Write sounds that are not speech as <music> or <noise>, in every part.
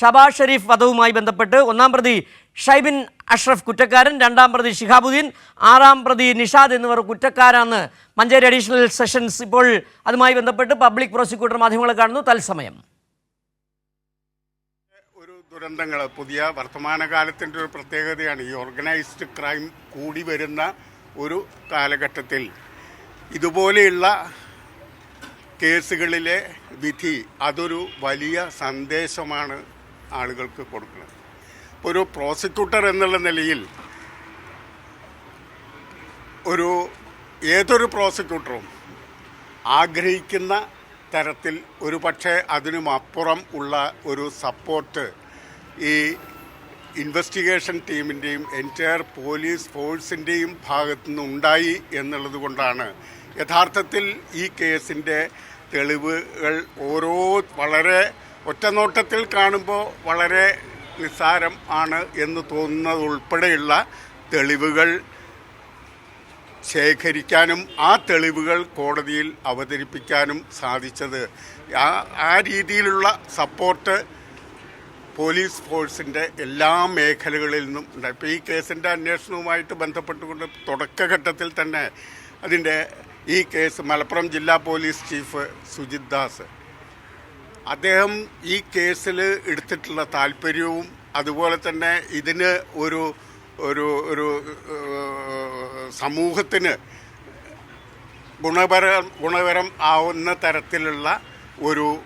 ഷബാസ് ഷെരീഫ് വധവുമായി ബന്ധപ്പെട്ട് ഒന്നാം പ്രതി ഷൈബിൻ അഷ്റഫ് കുറ്റക്കാരൻ രണ്ടാം പ്രതി ഷിഹാബുദ്ദീൻ ആറാം പ്രതി നിഷാദ് എന്നിവർ കുറ്റക്കാരാണ്. മഞ്ചേരി അഡീഷണൽ സെഷൻസ് ഇപ്പോൾ അതുമായി ബന്ധപ്പെട്ട് പബ്ലിക് പ്രോസിക്യൂട്ടർ മാധ്യമങ്ങളെ കാണുന്നു. തത്സമയം. ഒരു ദുരന്തങ്ങൾ പുതിയ വർത്തമാനകാലത്തിന്റെ ഒരു പ്രത്യേകതയാണ് ഈ ഓർഗനൈസ്ഡ് ക്രൈം കൂടി വരുന്ന ഒരു കാലഘട്ടത്തിൽ. ഇതുപോലെയുള്ള കേസുകളിലെ വിധി അതൊരു വലിയ സന്ദേശമാണ് ആളുകൾക്ക് കൊടുക്കുന്നത്. ഇപ്പോൾ ഒരു പ്രോസിക്യൂട്ടർ എന്നുള്ള നിലയിൽ ഒരു ഏതൊരു പ്രോസിക്യൂട്ടറും ആഗ്രഹിക്കുന്ന തരത്തിൽ ഒരു പക്ഷേ അതിനും അപ്പുറം ഉള്ള ഒരു സപ്പോർട്ട് ഈ ഇൻവെസ്റ്റിഗേഷൻ ടീമിന്റെയും എന്റയർ പോലീസ് ഫോഴ്സിന്റെയും ഭാഗത്തുനിന്ന് ഉണ്ടായി എന്നുള്ളത് കൊണ്ടാണ് യഥാർത്ഥത്തിൽ ഈ കേസിന്റെ തെളിവുകൾ ഓരോ വളരെ ഒറ്റനോട്ടത്തിൽ കാണുമ്പോൾ വളരെ നിസ്സാരം ആണ് എന്ന് തോന്നുന്നത് ഉൾപ്പെടെയുള്ള തെളിവുകൾ ശേഖരിക്കാനും ആ തെളിവുകൾ കോടതിയിൽ അവതരിപ്പിക്കാനും സാധിച്ചത്. ആ ആ രീതിയിലുള്ള സപ്പോർട്ട് പോലീസ് ഫോഴ്സിന്റെ എല്ലാ മേഖലകളിൽ നിന്നും ഉണ്ട് ഇപ്പോൾ ഈ കേസിന്റെ അന്വേഷണവുമായിട്ട് ബന്ധപ്പെട്ടുകൊണ്ട് തുടക്കഘട്ടത്തിൽ തന്നെ അതിന്റെ ഈ കേസ് മലപ്പുറം ജില്ലാ പോലീസ് ചീഫ് സുജിത് ദാസ് അദ്ദേഹം ഈ കേസിൽ എടുത്തിട്ടുള്ള താല്പര്യവും അതുപോലെ തന്നെ ഇതിന് ഒരു ഒരു ഒരു സമൂഹത്തിന് ഗുണപര ഗുണപരം ആവുന്ന തരത്തിലുള്ള ഒരു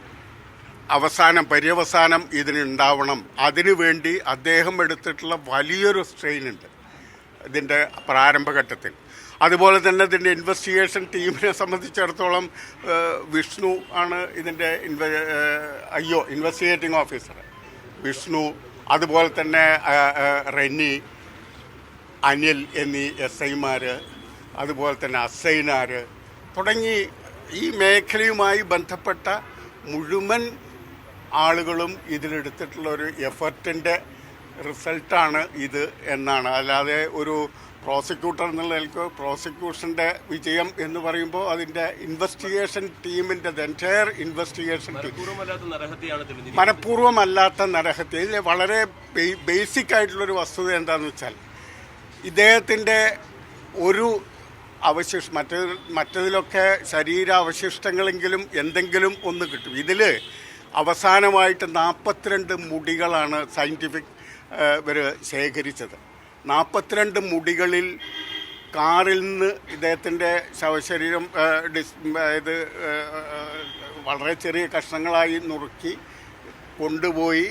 അവസാനം പര്യവസാനം ഇതിനുണ്ടാവണം അതിനുവേണ്ടി അദ്ദേഹം എടുത്തിട്ടുള്ള വലിയൊരു സ്ട്രെയിൻ ഉണ്ട്. ഇതിന്റെ പ്രാരംഭഘട്ടത്തിൽ. അതുപോലെ തന്നെ ഇതിന്റെ ഇൻവെസ്റ്റിഗേഷൻ ടീമിനെ സംബന്ധിച്ചിടത്തോളം വിഷ്ണു ആണ് ഇതിന്റെ ഇൻവെ അയ്യോ ഇൻവെസ്റ്റിഗേറ്റിംഗ് ഓഫീസർ വിഷ്ണു അതുപോലെ തന്നെ റെന്നി അനിൽ എന്നീ എസ് ഐമാർ അതുപോലെ തന്നെ അസൈനാർ തുടങ്ങി ഈ മേഖലയുമായി ബന്ധപ്പെട്ട മുഴുവൻ ആളുകളും ഇതിലെടുത്തിട്ടുള്ള ഒരു എഫർട്ടിന്റെ റിസൾട്ടാണ് ഇത് എന്നാണ്. അല്ലാതെ ഒരു പ്രോസിക്യൂട്ടർ എന്നുള്ള നിലയ്ക്ക് പ്രോസിക്യൂഷന്റെ വിജയം എന്ന് പറയുമ്പോൾ അതിന്റെ ഇൻവെസ്റ്റിഗേഷൻ ടീമിന്റെ എന്റയർ ഇൻവെസ്റ്റിഗേഷൻ ടീം മനഃപൂർവമല്ലാത്ത നരഹത്യ. ഇതിൽ വളരെ ബേസിക് ആയിട്ടുള്ളൊരു വസ്തുത എന്താണെന്ന് വെച്ചാൽ ഇദ്ദേഹത്തിന്റെ ഒരു അവശിഷ് മറ്റേ മറ്റതിലൊക്കെ ശരീരാവശിഷ്ടങ്ങളെങ്കിലും എന്തെങ്കിലും ഒന്ന് കിട്ടും. ഇതിൽ അവസാനമായിട്ട് നാൽപ്പത്തിരണ്ട് മുടികളാണ് സയന്റിഫിക് ഇവർ ശേഖരിച്ചത്. നാൽപ്പത്തിരണ്ട് മുടികളിൽ കാറിൽ നിന്ന് ഇദ്ദേഹത്തിന്റെ ശവശരീരം ഡിസ് ഇത് വളരെ ചെറിയ കഷ്ണങ്ങളായി നുറുക്കി കൊണ്ടുപോയി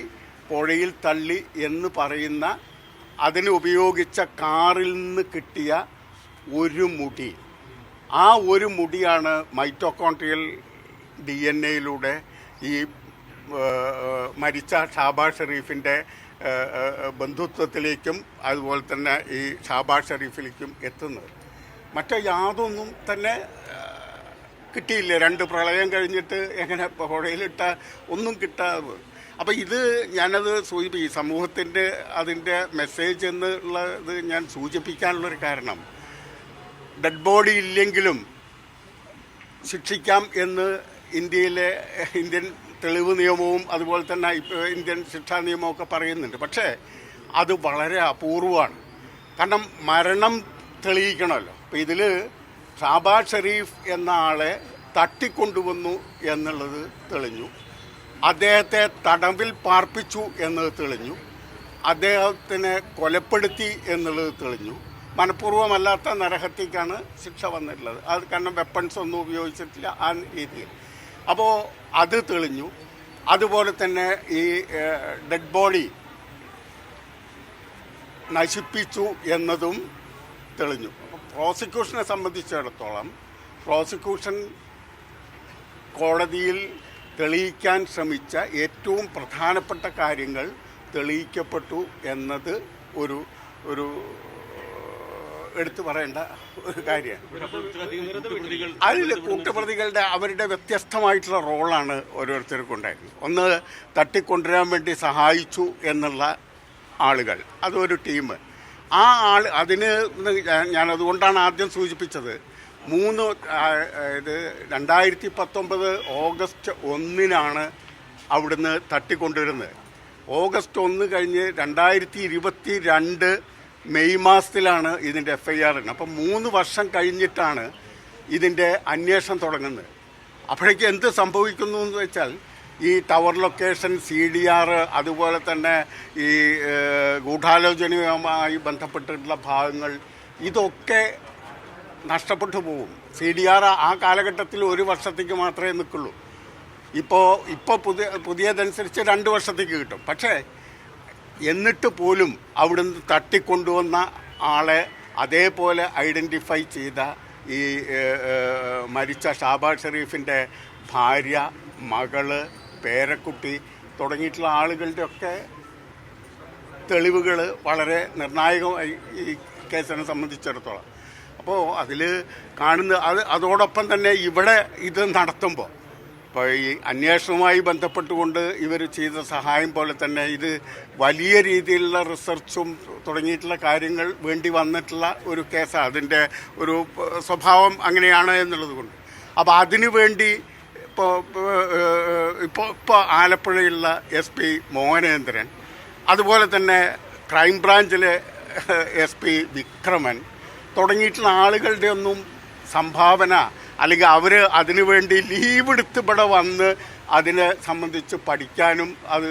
പുഴയിൽ തള്ളി എന്ന് പറയുന്ന അതിന് ഉപയോഗിച്ച കാറിൽ നിന്ന് കിട്ടിയ ഒരു മുടി. ആ ഒരു മുടിയാണ് മൈറ്റോകോൺട്രിയൽ ഡി എൻ എയിലൂടെ ഈ മരിച്ച ഷാബാഷ് ഷെറീഫിന്റെ ബന്ധുത്വത്തിലേക്കും അതുപോലെ തന്നെ ഈ ഷാബാഷ് ഷെറീഫിലേക്കും എത്തുന്നത്. മറ്റേ യാതൊന്നും തന്നെ കിട്ടിയില്ല. രണ്ട് പ്രളയം കഴിഞ്ഞിട്ട് എങ്ങനെ പുഴയിലിട്ട ഒന്നും കിട്ടാതെ. അപ്പോൾ ഇത് ഞാനത് സൂചിപ്പി സമൂഹത്തിന്റെ അതിന്റെ മെസ്സേജ് എന്നുള്ളത് ഞാൻ സൂചിപ്പിക്കാനുള്ളൊരു കാരണം. ഡെഡ് ബോഡി ഇല്ലെങ്കിലും ശിക്ഷിക്കാം എന്ന് ഇന്ത്യയിലെ ഇന്ത്യൻ തെളിവ് നിയമവും അതുപോലെ തന്നെ ഇന്ത്യൻ ശിക്ഷാ നിയമമൊക്കെ പറയുന്നുണ്ട്. പക്ഷേ അത് വളരെ അപൂർവമാണ്. കാരണം മരണം തെളിയിക്കണമല്ലോ. അപ്പോൾ ഇതിൽ ഷാബാസ് ഷെരീഫ് എന്ന ആളെ തട്ടിക്കൊണ്ടുവന്നു എന്നുള്ളത് തെളിഞ്ഞു. അദ്ദേഹത്തെ തടവിൽ പാർപ്പിച്ചു എന്നത് തെളിഞ്ഞു. അദ്ദേഹത്തിനെ കൊലപ്പെടുത്തി എന്നുള്ളത് തെളിഞ്ഞു. മനഃപൂർവമല്ലാത്ത നരഹത്യക്കാണ് ശിക്ഷ വന്നിട്ടുള്ളത്. അത് കാരണം വെപ്പൺസ് ഒന്നും ഉപയോഗിച്ചിട്ടില്ല ആ രീതിയിൽ. അപ്പോൾ അത് തെളിഞ്ഞു. അതുപോലെ തന്നെ ഈ ഡെഡ് ബോഡി നശിപ്പിച്ചു എന്നതും തെളിഞ്ഞു. പ്രോസിക്യൂഷനെ സംബന്ധിച്ചിടത്തോളം പ്രോസിക്യൂഷൻ കോടതിയിൽ തെളിയിക്കാൻ ശ്രമിച്ച ഏറ്റവും പ്രധാനപ്പെട്ട കാര്യങ്ങൾ തെളിയിക്കപ്പെട്ടു എന്നത് ഒരു ഒരു എടുത്തു പറയേണ്ട ഒരു കാര്യമാണ്. അതിൽ കൂട്ടുപ്രതികളുടെ അവരുടെ വ്യത്യസ്തമായിട്ടുള്ള റോളാണ് ഓരോരുത്തർക്കും ഉണ്ടായിരുന്നത്. ഒന്ന് തട്ടിക്കൊണ്ടുവരാൻ വേണ്ടി സഹായിച്ചു എന്നുള്ള ആളുകൾ. അതൊരു ടീം. ആ ആൾ അതിന് ഞാൻ- അതുകൊണ്ടാണ് ആദ്യം സൂചിപ്പിച്ചത്. മൂന്ന് ഇത് രണ്ടായിരത്തി പത്തൊമ്പത് ഓഗസ്റ്റ് ഒന്നിനാണ് അവിടുന്ന് തട്ടിക്കൊണ്ടുവരുന്നത്. ഓഗസ്റ്റ് ഒന്ന് കഴിഞ്ഞ് രണ്ടായിരത്തി ഇരുപത്തി രണ്ട് മെയ് മാസത്തിലാണ് ഇതിന്റെ എഫ് ഐ ആർ അപ്പം മൂന്ന് വർഷം കഴിഞ്ഞിട്ടാണ് ഇതിന്റെ അന്വേഷണം തുടങ്ങുന്നത്. അപ്പോഴേക്ക് എന്ത് സംഭവിക്കുന്നു എന്ന് വെച്ചാൽ ഈ tower location C D R അതുപോലെ തന്നെ ഈ ഗൂഢാലോചനയുമായി ബന്ധപ്പെട്ടിട്ടുള്ള ഭാഗങ്ങൾ ഇതൊക്കെ നഷ്ടപ്പെട്ടു പോകും. സി ഡി ആർ ആ കാലഘട്ടത്തിൽ ഒരു വർഷത്തേക്ക് മാത്രമേ നിൽക്കുള്ളൂ. ഇപ്പോൾ ഇപ്പോൾ പുതിയ പുതിയതനുസരിച്ച് രണ്ട് വർഷത്തേക്ക് കിട്ടും. പക്ഷേ എന്നിട്ട് പോലും അവിടുന്ന് തട്ടിക്കൊണ്ടുവന്ന ആളെ അതേപോലെ ഐഡന്റിഫൈ ചെയ്ത ഈ മരിച്ച ഷാബാസ് ഷെരീഫിന്റെ ഭാര്യ മകൾ പേരക്കുട്ടി തുടങ്ങിയിട്ടുള്ള ആളുകളുടെ ഒക്കെ തെളിവുകൾ വളരെ നിർണായകമായി ഈ കേസിനെ സംബന്ധിച്ചിടത്തോളം. അപ്പോൾ അതിൽ കാണുന്ന അത് അതോടൊപ്പം തന്നെ ഇവിടെ ഇത് നടത്തുമ്പോൾ ഇപ്പോൾ ഈ അന്വേഷണവുമായി ബന്ധപ്പെട്ടുകൊണ്ട് ഇവർ ചെയ്ത സഹായം പോലെ തന്നെ ഇത് വലിയ രീതിയിലുള്ള റിസർച്ചും തുടങ്ങിയിട്ടുള്ള കാര്യങ്ങൾ വേണ്ടി വന്നിട്ടുള്ള ഒരു കേസാണ് അതിന്റെ ഒരു സ്വഭാവം അങ്ങനെയാണ് എന്നുള്ളത് കൊണ്ട്. അപ്പോൾ അതിനു വേണ്ടി ഇപ്പോൾ ഇപ്പോൾ ഇപ്പോൾ ആലപ്പുഴയുള്ള എസ് പി മോഹനേന്ദ്രൻ അതുപോലെ തന്നെ ക്രൈംബ്രാഞ്ചിലെ എസ് പി വിക്രമൻ തുടങ്ങിയിട്ടുള്ള ആളുകളുടെ ഒന്നും സംഭാവന അല്ലെങ്കിൽ അവർ അതിനുവേണ്ടി ലീവ് എടുത്ത് ഇവിടെ വന്ന് അതിനെ സംബന്ധിച്ച് പഠിക്കാനും അത്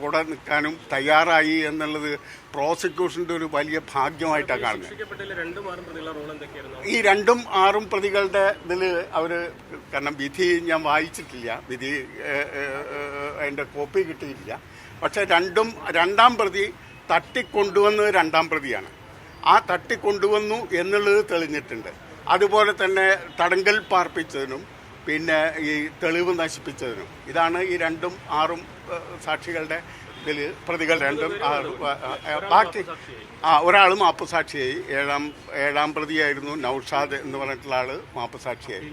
കൂടെ നിൽക്കാനും തയ്യാറായി എന്നുള്ളത് പ്രോസിക്യൂഷന്റെ ഒരു വലിയ ഭാഗ്യമായിട്ടാണ് കാണുന്നത്. ഈ രണ്ടും ആറും പ്രതികളുടെ ഇതിൽ അവർ കാരണം വിധി ഞാൻ വായിച്ചിട്ടില്ല. വിധി അതിന്റെ കോപ്പി കിട്ടിയിട്ടില്ല. പക്ഷേ രണ്ടും രണ്ടാം പ്രതി തട്ടിക്കൊണ്ടുവന്നത് രണ്ടാം പ്രതിയാണ്. ആ തട്ടിക്കൊണ്ടുവന്നു എന്നുള്ളത് തെളിഞ്ഞിട്ടുണ്ട്. അതുപോലെ തന്നെ തടങ്കൽ പാർപ്പിച്ചതിനും പിന്നെ ഈ തെളിവ് നശിപ്പിച്ചതിനും. ഇതാണ് ഈ രണ്ടും ആറും സാക്ഷികളുടെ ഇതിൽ പ്രതികൾ രണ്ടും ബാക്കി ആ ഒരാൾ മാപ്പുസാക്ഷിയായി ഏഴാം ഏഴാം പ്രതിയായിരുന്നു നൌഷാദ് എന്ന് പറഞ്ഞിട്ടുള്ള ആൾ മാപ്പുസാക്ഷിയായി.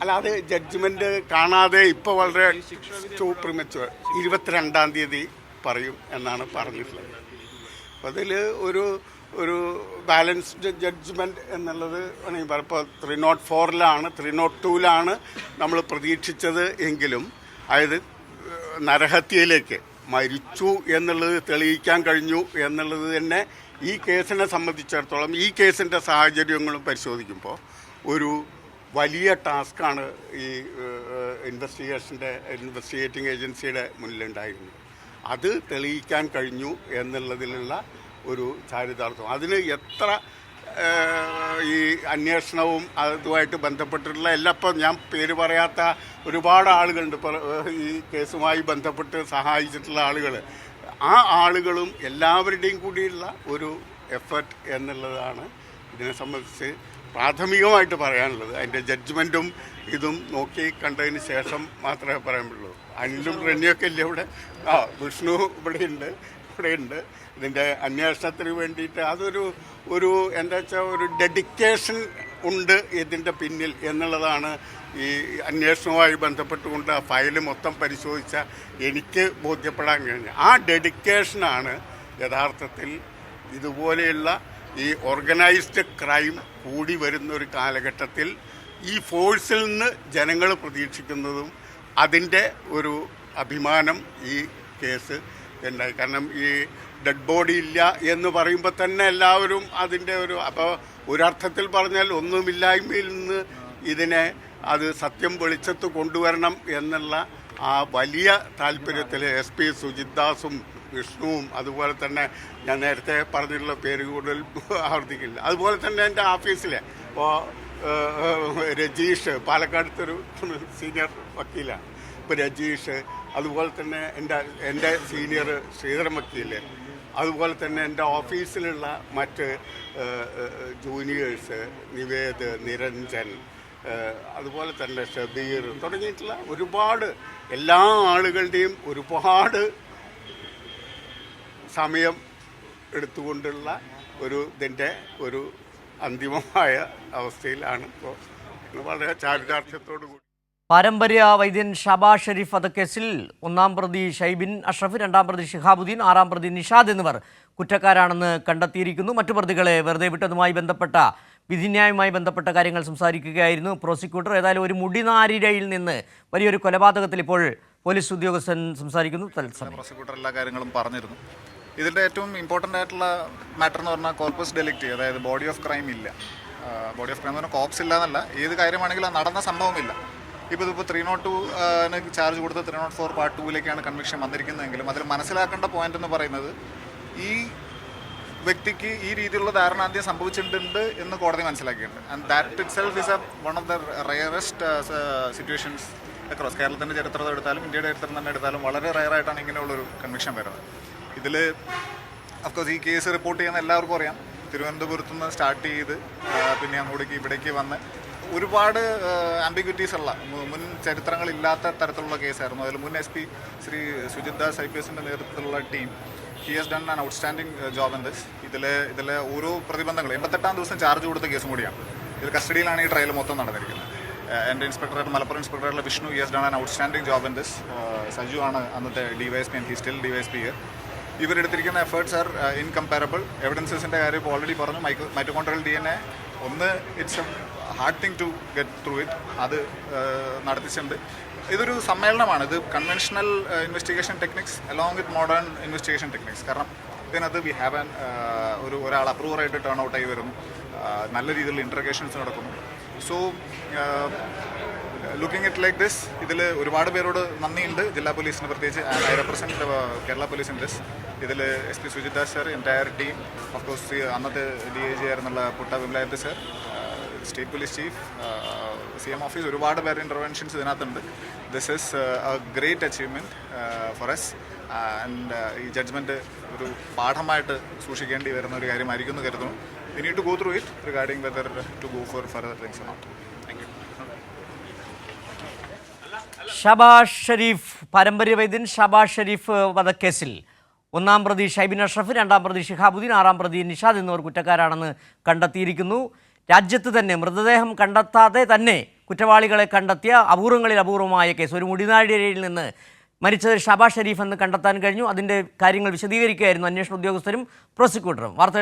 അല്ല അത് ജഡ്ജ്മെന്റ് കാണാതെ ഇപ്പോൾ വളരെ പ്രിമച്ച് ഇരുപത്തിരണ്ടാം തീയതി പറയും എന്നാണ് പറഞ്ഞിട്ടുള്ളത്. അതിൽ ഒരു ഒരു ബാലൻസ്ഡ് ജഡ്ജ്മെന്റ് എന്നുള്ളത് വേണമെങ്കിൽ പറയാം. ഇപ്പോൾ ത്രീ നോട്ട് ഫോറിലാണ് ത്രീ നോട്ട് ടൂവിലാണ് നമ്മൾ പ്രതീക്ഷിച്ചത് എങ്കിലും അതായത് നരഹത്യയിലേക്ക് മരിച്ചു എന്നുള്ളത് തെളിയിക്കാൻ കഴിഞ്ഞു എന്നുള്ളത് തന്നെ ഈ കേസിനെ സംബന്ധിച്ചിടത്തോളം ഈ കേസിന്റെ സാഹചര്യങ്ങളും പരിശോധിക്കുമ്പോൾ ഒരു വലിയ ടാസ്ക്കാണ് ഈ ഇൻവെസ്റ്റിഗേഷന്റെ ഇൻവെസ്റ്റിഗേറ്റിംഗ് ഏജൻസിയുടെ മുന്നിലുണ്ടായിരുന്നു അത് തെളിയിക്കാൻ കഴിഞ്ഞു എന്നുള്ളതിലുള്ള ഒരു ചാരിതാർത്ഥം അതിന് എത്ര ഈ അന്വേഷണവും അതുമായിട്ട് ബന്ധപ്പെട്ടിട്ടുള്ള എല്ലാം ഇപ്പം ഞാൻ പേര് പറയാത്ത ഒരുപാട് ആളുകളുണ്ട്. ഈ കേസുമായി ബന്ധപ്പെട്ട് സഹായിച്ചിട്ടുള്ള ആളുകൾ ആ ആളുകളും എല്ലാവരുടെയും കൂടിയുള്ള ഒരു എഫർട്ട് എന്നുള്ളതാണ് ഇതിനെ സംബന്ധിച്ച് പ്രാഥമികമായിട്ട് പറയാനുള്ളത്. അതിന്റെ ജഡ്ജ്മെന്റും ഇതും നോക്കി കണ്ടതിന് ശേഷം മാത്രമേ പറയാൻ പറ്റുള്ളൂ. അനിലും റെന്നിയൊക്കെ ഇല്ലേ ഇവിടെ? ആ വിഷ്ണു ഇവിടെയുണ്ട്. ഇവിടെയുണ്ട് ഇതിന്റെ അന്വേഷണത്തിന് വേണ്ടിയിട്ട് അതൊരു ഒരു എന്താ വെച്ചാൽ ഒരു ഡെഡിക്കേഷൻ ഉണ്ട് ഇതിന്റെ പിന്നിൽ എന്നുള്ളതാണ് ഈ അന്വേഷണവുമായി ബന്ധപ്പെട്ടുകൊണ്ട് ആ ഫയൽ മൊത്തം പരിശോധിച്ച എനിക്ക് ബോധ്യപ്പെടാൻ കഴിഞ്ഞു ആ ഡെഡിക്കേഷനാണ് യഥാർത്ഥത്തിൽ ഇതുപോലെയുള്ള ഈ ഓർഗനൈസ്ഡ് ക്രൈം കൂടി വരുന്ന ഒരു കാലഘട്ടത്തിൽ ഈ ഫോഴ്സിൽ നിന്ന് ജനങ്ങൾ പ്രതീക്ഷിക്കുന്നതും അതിന്റെ ഒരു അഭിമാനം ഈ കേസ് ഉണ്ടായി കാരണം ഈ ഡെഡ് ബോഡി ഇല്ല എന്ന് പറയുമ്പോൾ തന്നെ എല്ലാവരും അതിന്റെ ഒരു അപ്പോൾ ഒരർത്ഥത്തിൽ പറഞ്ഞാൽ ഒന്നുമില്ലായ്മയിൽ നിന്ന് ഇതിനെ അത് സത്യം വെളിച്ചത്ത് കൊണ്ടുവരണം എന്നുള്ള ആ വലിയ താല്പര്യത്തിൽ എസ് പി സുജിത് ദാസും വിഷ്ണുവും അതുപോലെ തന്നെ ഞാൻ നേരത്തെ പറഞ്ഞിട്ടുള്ള പേര് കൂടുതൽ ആവർത്തിക്കില്ല. അതുപോലെ തന്നെ എന്റെ ഓഫീസിലെ ഇപ്പോൾ രജീഷ് പാലക്കാടത്തൊരു <laughs> സീനിയർ വക്കീലാണ്. ഇപ്പോൾ രജീഷ് അതുപോലെ തന്നെ എന്റെ എന്റെ സീനിയർ ശ്രീധരൻ വക്കീൽ അതുപോലെ തന്നെ എന്റെ ഓഫീസിലുള്ള മറ്റ് ജൂനിയേഴ്സ് നിവേദ് നിരഞ്ജൻ അതുപോലെ തന്നെ ഷബീർ തുടങ്ങിയിട്ടുള്ള ഒരുപാട് എല്ലാ ആളുകളുടെയും ഒരുപാട് സമയം എടുത്തുകൊണ്ടുള്ള ഒരു ഇതിന്റെ ഒരു അന്തിമമായ അവസ്ഥയിലാണ് ഇപ്പോൾ. വളരെ ചാരിതാർത്ഥ്യത്തോടു കൂടി പാരമ്പര്യ വൈദ്യൻ ഷബാ ഷെരീഫ് വധക്കേസിൽ ഒന്നാം പ്രതി ഷൈബിൻ അഷ്റഫ് രണ്ടാം പ്രതി ഷിഹാബുദ്ദീൻ ആറാം പ്രതി നിഷാദ് എന്നിവർ കുറ്റക്കാരാണെന്ന് കണ്ടെത്തിയിരിക്കുന്നു. മറ്റു പ്രതികളെ വെറുതെ വിട്ടതുമായി ബന്ധപ്പെട്ട വിധിന്യായവുമായി ബന്ധപ്പെട്ട കാര്യങ്ങൾ സംസാരിക്കുകയായിരുന്നു പ്രോസിക്യൂട്ടർ. ഏതായാലും ഒരു മുടിനാരിഴയിൽ നിന്ന് വലിയൊരു കൊലപാതകത്തിൽ ഇപ്പോൾ പോലീസ് ഉദ്യോഗസ്ഥൻ സംസാരിക്കുന്നു. തത്സമയം പ്രോസിക്യൂട്ടർ എല്ലാ കാര്യങ്ങളും പറഞ്ഞിരുന്നു. ഇതിന്റെ ഏറ്റവും ഇമ്പോർട്ടന്റ് ആയിട്ടുള്ള മാറ്റർ എന്ന് പറഞ്ഞാൽ കോർപ്പസ് ഡെലിക്റ്റ് അതായത് ബോഡി ഓഫ് ക്രൈം ഇല്ല. ബോഡി ഓഫ് ക്രൈം എന്ന് പറഞ്ഞാൽ കോപ്സ് ഇല്ല എന്നല്ല. ഏത് കാര്യമാണെങ്കിലും നടന്ന സംഭവമില്ല. ഇപ്പോൾ ഇതിപ്പോൾ ത്രീ നോട്ട് ടു ചാർജ് കൊടുത്ത ത്രീ നോട്ട് ഫോർ പാർട്ട് ടൂവിലേക്കാണ് കൺവിക്ഷൻ വന്നിരിക്കുന്നതെങ്കിലും അതിൽ മനസ്സിലാക്കേണ്ട പോയിന്റ് എന്ന് പറയുന്നത് ഈ വ്യക്തിക്ക് ഈ രീതിയിലുള്ള ധാരണ ആദ്യം സംഭവിച്ചിട്ടുണ്ട് എന്ന് കോടതി മനസ്സിലാക്കിയിട്ടുണ്ട്. And that itself is a one of the rarest situations across കേരളത്തിന്റെ ചരിത്രം എടുത്താലും ഇന്ത്യയുടെ ചരിത്രം തന്നെ എടുത്താലും വളരെ റയറായിട്ടാണ് ഇങ്ങനെയുള്ളൊരു കൺവിക്ഷൻ വരുന്നത്. ഇതിൽ അഫ്കോഴ്സ് ഈ കേസ് റിപ്പോർട്ട് ചെയ്യുന്ന എല്ലാവർക്കും അറിയാം. തിരുവനന്തപുരത്ത് നിന്ന് സ്റ്റാർട്ട് ചെയ്ത് പിന്നെ അങ്ങോട്ടേക്ക് ഇവിടേക്ക് വന്ന് ഒരുപാട് ആംബിഗ്വിറ്റീസ് ഉള്ള മുൻ ചരിത്രങ്ങളില്ലാത്ത തരത്തിലുള്ള കേസായിരുന്നു. അതിൽ മുൻ S P Shri Sujith Das I P എസിന്റെ നേതൃത്വത്തിലുള്ള team he has done an outstanding job in this ഇതിലെ ഇതിലെ ഓരോ പ്രതിബന്ധങ്ങൾ എൺപത്തെട്ടാം ദിവസം ചാർജ് കൊടുത്ത കേസും കൂടിയാണ്. ഇത് കസ്റ്റഡിയിലാണ് ഈ ട്രയൽ മൊത്തം നടന്നിരിക്കുന്നത്. എന്റെ ഇൻസ്പെക്ടറായിട്ട് Malappuram ഇൻസ്പെക്ടറായിട്ടുള്ള Vishnu he has done an outstanding job in this Saju ആണ് അന്നത്തെ D Y S P and he still D Y S P ഇവരെടുത്തിരിക്കുന്ന efforts are incomparable എവിഡൻസസിന്റെ കാര്യം ഇപ്പോൾ ഓൾറെഡി പറഞ്ഞു. Micro mitochondrial D N A ഒന്ന് it's a hard thing to get through it അത് നടത്തിച്ചിട്ടുണ്ട് ഇതൊരു സമ്മേളനമാണ്. ഇത് conventional investigation techniques along with modern investigation techniques കാരണം ഇതിനകത്ത് വി ഹാവ് ആൻ ഒരു ഒരാൾ അപ്രൂവറായിട്ട് ടേൺ ഔട്ട് ആയി വരുന്നു. നല്ല രീതിയിൽ ഇൻട്രഗേഷൻസ് നടക്കുന്നു. So looking it like this ഇതിൽ ഒരുപാട് പേരോട് നന്ദിയുണ്ട്. ജില്ലാ പോലീസിന് പ്രത്യേകിച്ച് I represent Kerala police in this ഇതിൽ S P Sujith sir entire team of course അന്നത്തെ D I G ആയിരുന്നുള്ള Putta Vimaladitya sir state police chief C M office ഒരുപാട് പേര് ഇന്റർവെൻഷൻസ് ഇതിനകത്തുണ്ട്. This is a great achievement for S and ഈ judgement ഒരു പാഠമായിട്ട് സൂക്ഷിക്കേണ്ടി വരുന്ന ഒരു കാര്യമായിരിക്കും എന്ന് കരുതുന്നു we need to go through it regarding whether to go for further things not Shabash Sharif പാരമ്പര്യ വൈദ്യൻ ഷബാഷ് ഷരീഫ് വധക്കേസിൽ ഒന്നാം പ്രതി ഷൈബിൻ അഷ്റഫ് രണ്ടാം പ്രതി ഷിഹാബുദ്ദീൻ ആറാം പ്രതി നിഷാദ് എന്നിവർ കുറ്റക്കാരാണെന്ന് കണ്ടെത്തിയിരിക്കുന്നു. രാജ്യത്ത് തന്നെ മൃതദേഹം കണ്ടെത്താതെ തന്നെ കുറ്റവാളികളെ കണ്ടെത്തിയ അപൂർവങ്ങളിൽ അപൂർവമായ കേസ്. ഒരു മുടിനാഴിയിൽ നിന്ന് മരിച്ചത് ഷബാഷ് ഷരീഫ് എന്ന് കണ്ടെത്താൻ കഴിഞ്ഞു. അതിന്റെ കാര്യങ്ങൾ വിശദീകരിക്കുകയായിരുന്നു അന്വേഷണ ഉദ്യോഗസ്ഥരും പ്രോസിക്യൂട്ടറും. വാർത്തകൾ